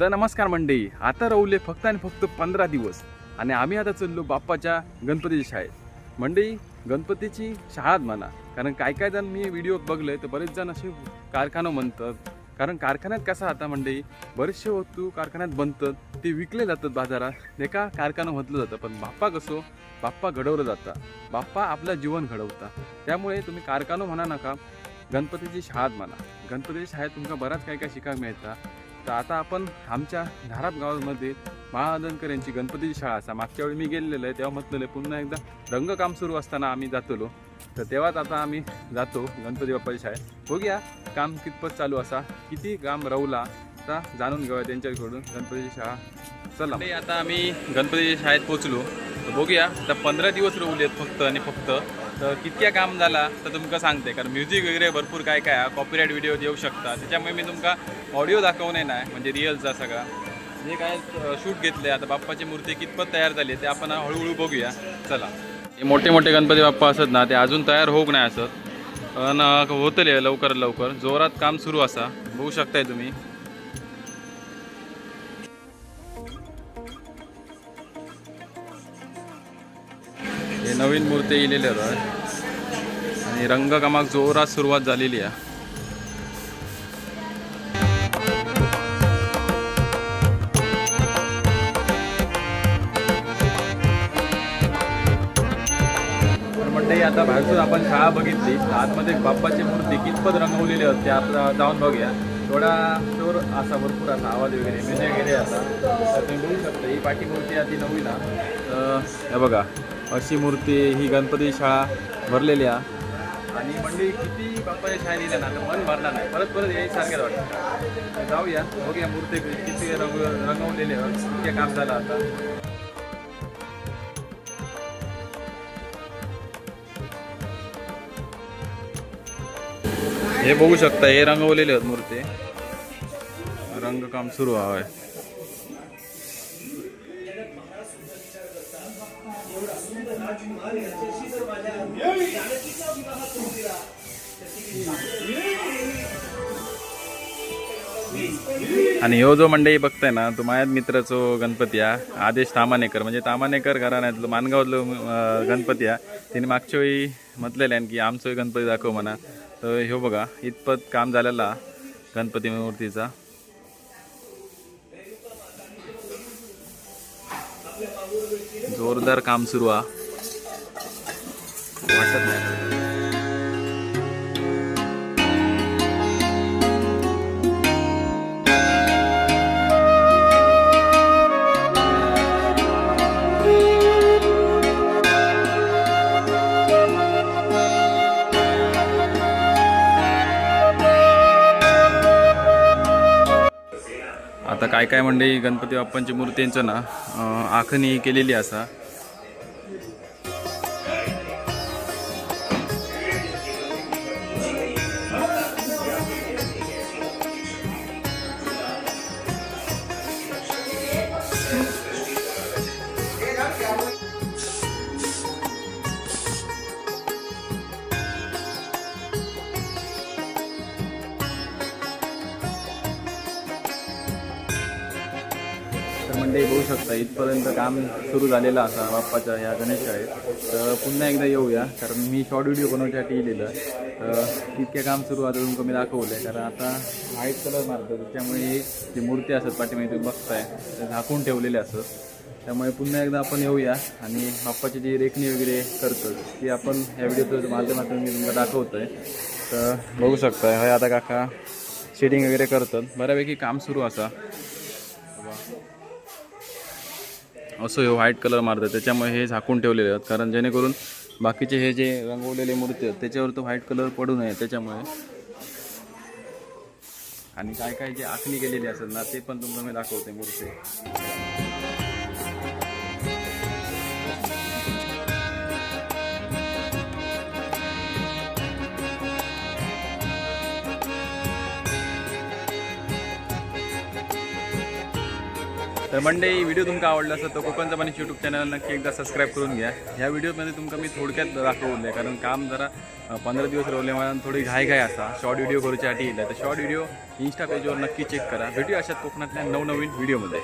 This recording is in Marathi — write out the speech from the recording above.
तर नमस्कार मंडळी. आता राहुले फक्त आणि फक्त पंधरा दिवस आणि आम्ही आता चाललो बाप्पाच्या गणपतीच्या शाळेत. मंडळी गणपतीची शाळाच म्हणा कारण काय काय जण मी व्हिडिओ बघले तर बरेच जण असे कारखानं म्हणतात. कारण कारखान्यात कसा आता मंडळी बरेचसे वस्तू कारखान्यात बनतात ते विकले जातात बाजारात एका कारखाना कारखानं म्हटलं जातं पण बाप्पा कसो बाप्पा घडवलं जातं. बाप्पा आपलं जीवन घडवता त्यामुळे तुम्ही कारखानो म्हणा नका गणपतीची शाळात म्हणा. गणपतीच्या शाळेत तुमका बराच काय काय शिकायला मिळतं. तर आता आपण आमच्या धाराप गावामध्ये महादनकर यांची गणपतीची शाळा असा. मागच्या वेळी मी गेलेलो आहे तेव्हा म्हटलेलं पुन्हा एकदा रंगकाम सुरू असताना आम्ही जातलो. तर तेव्हाच आता आम्ही जातो गणपती बाप्पाच्या शाळेत. बघूया काम कितपत चालू असा. किती काम रवला आता जाणून घेऊया त्यांच्याकडून गणपतीची शाळा. चला आता आम्ही गणपतीच्या शाळेत पोचलो तर बघूया आता पंधरा दिवस रवलेत फक्त आणि फक्त. तर कितक्या काम झाला तर तुमका सांगते. कारण म्युझिक वगैरे भरपूर काय काय कॉपीराईट व्हिडिओ देऊ शकता. त्याच्यामुळे मी तुमका ऑडिओ दाखवणे नाही म्हणजे रिअलचा सगळा. जे काय शूट घेतले आता बाप्पाची मूर्ती कितपत तयार झाली ते आपण हळूहळू बघूया. चला. हे मोठे मोठे गणपती बाप्पा असत ना ते अजून तयार होऊक नाही असत. पण होतले लवकर लवकर. जोरात काम सुरू असा. बघू शकताय तुम्ही. नवीन मूर्ती येलेले आहेत आणि रंगकामाक जोरात सुरुवात झालेली आहे. तर आता बाहेरसून आपण शाळा बघितली. आतमध्ये बाप्पाची मूर्ती कितपत रंगवलेली असते आता जाऊन बघूया. थोडा शोर असा भरपूर असा आवाज वगैरे म्युझिक वगैरे असा. तर तुम्ही बघू शकता ही पाठी मूर्ती आधी नवीला हे बघा. अशी मूर्ती ही गणपती शाळा भरलेली आहे. आणि मंडळी किती बाप्पाच्या शाळेत येईल ना? मन भरणार नाही. परत परत यायसारख्याच वाटतं. जाऊया. बघूया मूर्ती किती रंग रंगवलेले किती काम झालं आता. हे बघू शकता हे रंगवलेले आहेत मूर्ती. रंगकाम सुरू आहे. आणि ह्यो जो मंडळी बघताय ना तो माझ्याच मित्राचो गणपती हा आदेश तामानेकर. म्हणजे तामानेकर घराण्यातलं मानगावातलं अं, गणपती हा तिने मागच्या वेळी म्हटलेलं आहे की आमचं गणपती दाखव म्हणा. तर ह्यो बघा इतपत काम झालेला गणपती मूर्तीचा. जोरदार काम सुरू हा. वाटत नाही. आता काय काय मंडळी गणपती बाप्पांची मूर्तींचं ना आखणी केलेली असा. तर मंडळी बघू शकता. इथपर्यंत काम सुरू झालेलं असा बाप्पाच्या या गणेश शाळेत. तर पुन्हा एकदा येऊया कारण मी शॉर्ट व्हिडिओ बनवण्यासाठी लिहिलं तर इतके काम सुरू आता तुमचं मी दाखवलं आहे कारण आता व्हाईट कलर मारतो त्याच्यामुळे ही जी मूर्ती असत पाठीमागे तुम्ही बघताय ते झाकून ठेवलेले असत त्यामुळे पुन्हा एकदा आपण येऊया आणि बाप्पाची जी रेखणी वगैरे करतो ती आपण ह्या व्हिडिओच्या माध्यमातून मी तुम्हाला दाखवतो आहे तर बघू शकता हे आता काका शेडिंग वगैरे करतात. बऱ्यापैकी काम सुरू असा. असं हे व्हाईट कलर मारतं त्याच्यामुळे हे झाकून ठेवलेले आहेत. कारण जेणेकरून बाकीचे हे जे रंगवलेले मूर्ती आहेत त्याच्यावर तो व्हाईट कलर पडू नये. त्याच्यामुळे आणि काय काय जे आखणी केलेली असेल ना ते पण तुम्हाला मी दाखवते मूर्ती. तर मंडळी व्हिडिओ तुमका आवडला असेल तर कोकणचा पाणी यूट्यूब चॅनल नक्की एकदा सबस्क्राईब करून घ्या. ह्या व्हिडिओमध्ये तुमका मी थोडक्यात दाखवलं कारण काम जरा पंधरा दिवस रवले म्हणून थोडी घाय घाय असा. शॉर्ट व्हिडिओ करूच्यासाठी येईल तर शॉर्ट व्हिडिओ इंस्टा पेजवर नक्की चेक करा. भेटूया अशात कोकणातल्या नवनवीन व्हिडिओमध्ये.